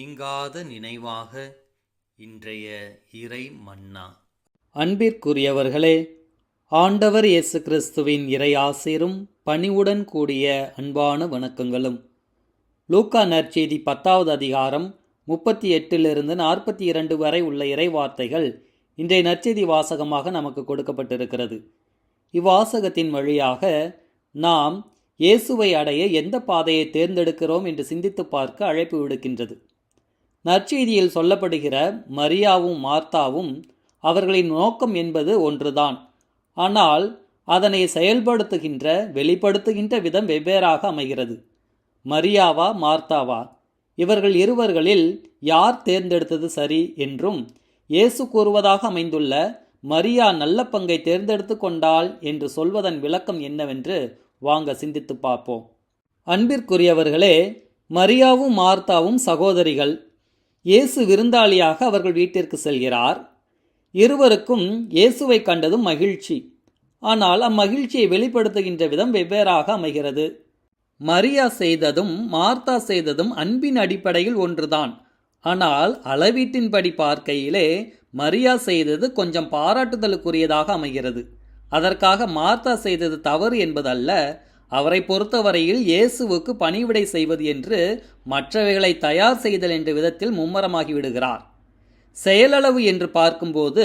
நீங்காத நினைவாக இன்றைய இறை மன்னா அன்பிற்குரியவர்களே ஆண்டவர் இயேசு கிறிஸ்துவின் இறை ஆசிரும் பணிவுடன் கூடிய அன்பான வணக்கங்களும். லூக்கா நற்செய்தி பத்தாவது அதிகாரம் முப்பத்தி எட்டிலிருந்து நாற்பத்தி இரண்டு வரை உள்ள இறை வார்த்தைகள் இன்றைய நற்செய்தி வாசகமாக நமக்கு கொடுக்கப்பட்டிருக்கிறது. இவ்வாசகத்தின் வழியாக நாம் இயேசுவை அடைய எந்த பாதையை தேர்ந்தெடுக்கிறோம் என்று சிந்தித்து பார்க்க அழைப்பு விடுக்கின்றது. நற்செய்தியில் சொல்லப்படுகிற மரியாவும் மார்த்தாவும் அவர்களின் நோக்கம் என்பது ஒன்றுதான். ஆனால் அதனை செயல்படுத்துகின்ற வெளிப்படுத்துகின்ற விதம் வெவ்வேறாக அமைகிறது. மரியாவா மார்த்தாவா? இவர்கள் இருவர்களில் யார் தேர்ந்தெடுத்தது சரி என்றும் இயேசு கூறுவதாக அமைந்துள்ள மரியா நல்ல பங்கை தேர்ந்தெடுத்து கொண்டாள் என்று சொல்வதன் விளக்கம் என்னவென்று வாங்க சிந்தித்து பார்ப்போம். அன்பிற்குரியவர்களே மரியாவும் மார்த்தாவும் சகோதரிகள் இயேசு விருந்தாளியாக அவர்கள் வீட்டிற்கு செல்கிறார். இருவருக்கும் இயேசுவை கண்டதும் மகிழ்ச்சி. ஆனால் அம்மகிழ்ச்சியை வெளிப்படுத்துகின்ற விதம் வெவ்வேறாக அமைகிறது. மரியா செய்ததும் மார்த்தா செய்ததும் அன்பின் அடிப்படையில் ஒன்றுதான். ஆனால் அளவீட்டின்படி பார்க்கையிலே மரியா செய்தது கொஞ்சம் பாராட்டுதலுக்குரியதாக அமைகிறது. அதற்காக மார்த்தா செய்தது தவறு என்பதல்ல அவரை பொறுத்தவரையில் இயேசுவுக்கு பணிவிடை செய்வது என்று மற்றவைகளை தயார் செய்தல் என்ற விதத்தில் மும்மரமாகி விடுகிறார். செயலளவு என்று பார்க்கும்போது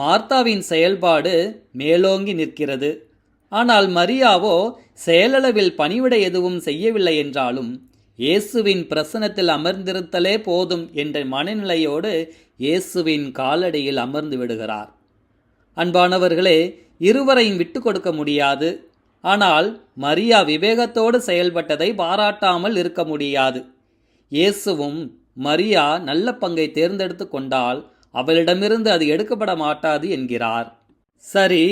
மார்த்தாவின் செயல்பாடு மேலோங்கி நிற்கிறது. ஆனால் மரியாவோ செயலளவில் பணிவிடை எதுவும் செய்யவில்லை என்றாலும் இயேசுவின் பிரசனத்தில் அமர்ந்திருத்தலே போதும் என்ற மனநிலையோடு இயேசுவின் காலடியில் அமர்ந்து விடுகிறார். அன்பானவர்களே இருவரையும் விட்டு கொடுக்க முடியாது. ஆனால் மரியா விவேகத்தோடு செயல்பட்டதை பாராட்டாமல் இருக்க முடியாது. இயேசுவும் மரியா நல்ல பங்கை தேர்ந்தெடுத்து கொண்டால் அவளிடமிருந்து அது எடுக்கப்பட மாட்டாது என்கிறார். சரி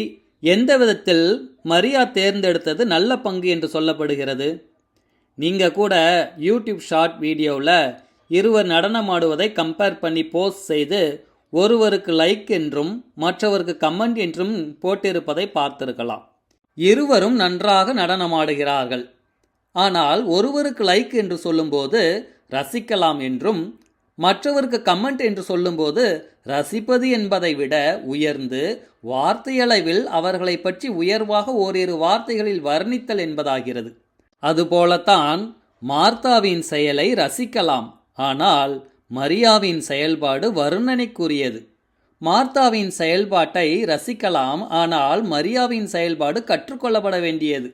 எந்த விதத்தில் மரியா தேர்ந்தெடுத்தது நல்ல பங்கு என்று சொல்லப்படுகிறது? நீங்கள் கூட யூடியூப் ஷார்ட் வீடியோவில் இருவர் நடனமாடுவதை கம்பேர் பண்ணி போஸ்ட் செய்து ஒருவருக்கு லைக் என்றும் மற்றவருக்கு கமெண்ட் என்றும் போட்டிருப்பதை பார்த்திருக்கலாம். இருவரும் நன்றாக நடனமாடுகிறார்கள். ஆனால் ஒருவருக்கு லைக் என்று சொல்லும்போது ரசிக்கலாம் என்றும் மற்றவருக்கு கமெண்ட் என்று சொல்லும்போது ரசிப்பது என்பதை விட உயர்ந்து வார்த்தையளவில் அவர்களை பற்றி உயர்வாக ஓரிரு வார்த்தைகளில் வர்ணித்தல் என்பதாகிறது. அதுபோலத்தான் மார்த்தாவின் செயலை ரசிக்கலாம். ஆனால் மரியாவின் செயல்பாடு வர்ணனைக்குரியது. மார்த்தாவின் செயல்பாட்டை ரசிக்கலாம் ஆனால் மரியாவின் செயல்பாடு கற்றுக்கொள்ளப்பட வேண்டியது.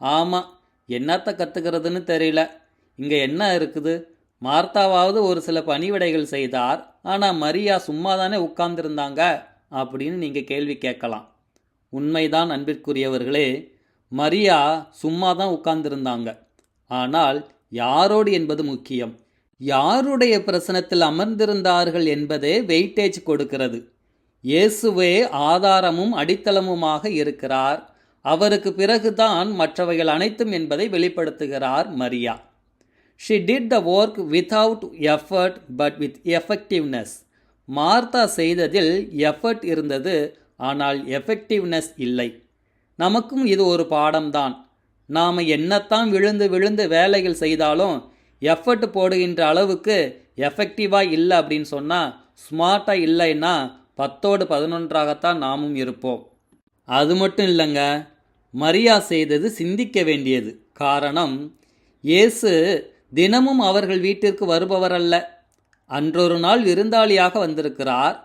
ஆமாம் என்னத்தை கற்றுக்கிறதுன்னு தெரியல. இங்கே என்ன இருக்குது? மார்த்தாவாவது ஒரு சில பணிவிடைகள் செய்தார் ஆனால் மரியா சும்மா தானே உட்கார்ந்துருந்தாங்க அப்படின்னு நீங்கள் கேள்வி கேட்கலாம். உண்மைதான் அன்பிற்குரியவர்களே மரியா சும்மா தான் உட்கார்ந்துருந்தாங்க. ஆனால் யாரோடு என்பது முக்கியம். யாருடைய பிரசனத்தில் அமர்ந்திருந்தார்கள் என்பதே வெயிட்டேஜ் கொடுக்கிறது. இயேசுவே ஆதாரமும் அடித்தளமுமாக இருக்கிறார். அவருக்கு பிறகுதான் மற்றவைகள் அனைத்தும் என்பதை வெளிப்படுத்துகிறார் Maria. She did the work without effort but with effectiveness Martha செய்ததில் எஃபர்ட் இருந்தது ஆனால் எஃபெக்டிவ்னஸ் இல்லை. நமக்கும் இது ஒரு பாடம்தான். நாம் என்னத்தான் விழுந்து விழுந்து வேலைகள் செய்தாலும் எஃபர்ட் போடுகின்ற அளவுக்கு எஃபெக்டிவாக இல்லை அப்படின்னு சொன்னால் ஸ்மார்ட்டாக இல்லைன்னா பத்தோடு பதினொன்றாகத்தான் நாமும் இருப்போம். அது மட்டும் இல்லைங்க மரியா செய்தது சிந்திக்க வேண்டியது. காரணம் இயேசு தினமும் அவர்கள் வீட்டிற்கு வருபவர் அல்ல அன்றொரு நாள் விருந்தாளியாக வந்திருக்கிறார்.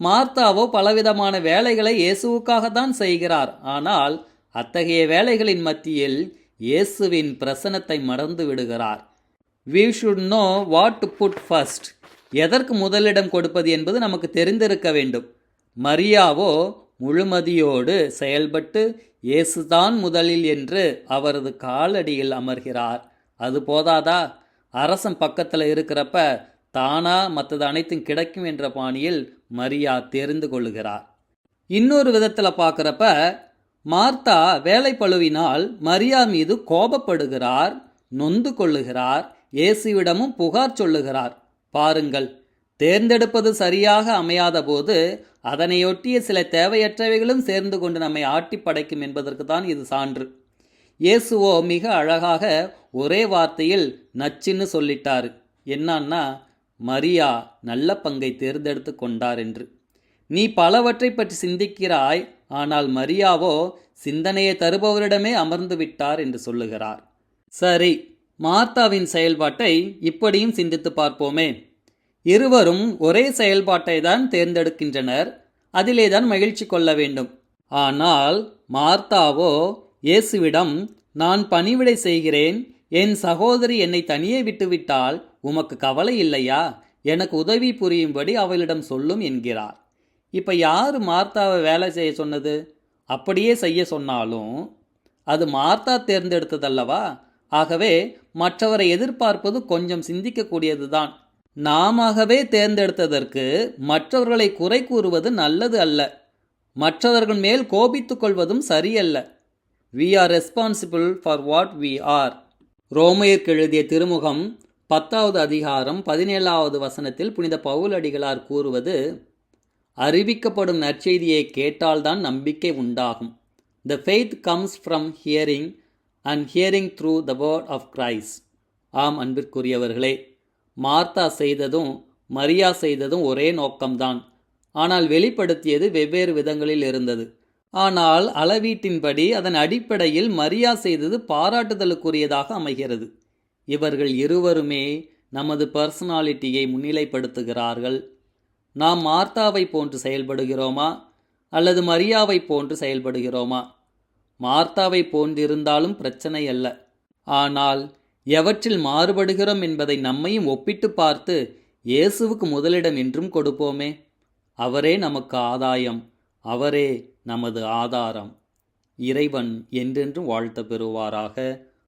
மார்த்தாவோ பலவிதமான வேலைகளை இயேசுவுக்காகத்தான் செய்கிறார். ஆனால் அத்தகைய வேலைகளின் மத்தியில் இயேசுவின் பிரசனத்தை மறந்து விடுகிறார். We should know what to put first எதற்கு முதலிடம் கொடுப்பது என்பது நமக்கு தெரிந்திருக்க வேண்டும். மரியாவோ முழுமதியோடு செயல்பட்டு இயேசுதான் முதலில் என்று அவரது காலடியில் அமர்கிறார். அது போதாதா? அரசன் பக்கத்தில் இருக்கிறப்ப தானா மற்றது அனைத்தும் கிடைக்கும் என்ற பாணியில் மரியா தெரிந்து கொள்ளுகிறார் இன்னொரு விதத்தில் பார்க்குறப்ப மார்த்தா வேலை பழுவினால் மரியா மீது கோபப்படுகிறார் நொந்து கொள்ளுகிறார் இயேசுவிடமும் புகார் சொல்லுகிறார். பாருங்கள் தேர்ந்தெடுப்பது சரியாக அமையாத போது அதனையொட்டிய சில தேவையற்றவைகளும் சேர்ந்து கொண்டு நம்மை ஆட்டி படைக்கும் என்பதற்கு தான் இது சான்று. இயேசுவோ மிக அழகாக ஒரே வார்த்தையில் நச்சுன்னு சொல்லிட்டாரு. என்னன்னா மரியா நல்ல பங்கை தேர்ந்தெடுத்து கொண்டார் என்று. நீ பலவற்றை பற்றி சிந்திக்கிறாய் ஆனால் மரியாவோ சிந்தனையை தருபவரிடமே அமர்ந்து விட்டார் என்று சொல்லுகிறார். சரி மார்த்தாவின் செயல்பாட்டை இப்படியும் சிந்தித்து பார்ப்போமே. இருவரும் ஒரே செயல்பாட்டை தான் தேர்ந்தெடுக்கின்றனர். அதிலே தான் மகிழ்ச்சி கொள்ள வேண்டும். ஆனால் மார்த்தாவோ இயேசுவிடம் நான் பணிவிடை செய்கிறேன். என் சகோதரி என்னை தனியே விட்டுவிட்டால் உமக்கு கவலை இல்லையா? எனக்கு உதவி புரியும்படி அவளிடம் சொல்லும் என்கிறார். இப்போ யார் மார்த்தாவை வேலை செய்ய சொன்னது? அப்படியே செய்ய சொன்னாலும் அது மார்த்தா தேர்ந்தெடுத்ததல்லவா? ஆகவே மற்றவரை எதிர்பார்ப்பது கொஞ்சம் சிந்திக்கக்கூடியதுதான். நாமவே தேர்ந்தெடுத்ததற்கு மற்றவர்களை குறை கூறுவது நல்லது அல்ல. மற்றவர்கள் மேல் கோபித்து கொள்வதும் சரியல்ல. We are responsible for what we are ரோமையர்க்கு எழுதிய திருமுகம் பத்தாவது அதிகாரம் பதினேழாவது வசனத்தில் புனித பவுலடிகளார் கூறுவது அறிவிக்கப்படும் நற்செய்தியை கேட்டால்தான் நம்பிக்கை உண்டாகும். The faith comes from hearing and hearing through the word of Christ ஆம் அன்பிற்குரியவர்களே மார்த்தா செய்ததும் மரியா செய்ததும் ஒரே நோக்கம்தான். ஆனால் வெளிப்படுத்தியது வெவ்வேறு விதங்களில் இருந்தது. ஆனால் அளவீட்டின்படி அதன் அடிப்படையில் மரியா செய்தது பாராட்டுதலுக்குரியதாக அமைகிறது. இவர்கள் இருவருமே நமது பர்சனாலிட்டியை முன்னிலைப்படுத்துகிறார்கள். நாம் மார்த்தாவை போன்று செயல்படுகிறோமா? அல்லது மரியாவை போன்று செயல்படுகிறோமா? மார்த்தாவை போன்றிருந்தாலும் பிரச்சனை அல்ல ஆனால் எவற்றில் மாறுபடுகிறோம் என்பதை நம்மையும் ஒப்பிட்டு பார்த்து இயேசுவுக்கு முதலிடம் என்றும் கொடுப்போமே. அவரே நமக்கு ஆதாயம். அவரே நமது ஆதாரம். இறைவன் என்றென்றும் வாழ்த்த பெறுவாராக.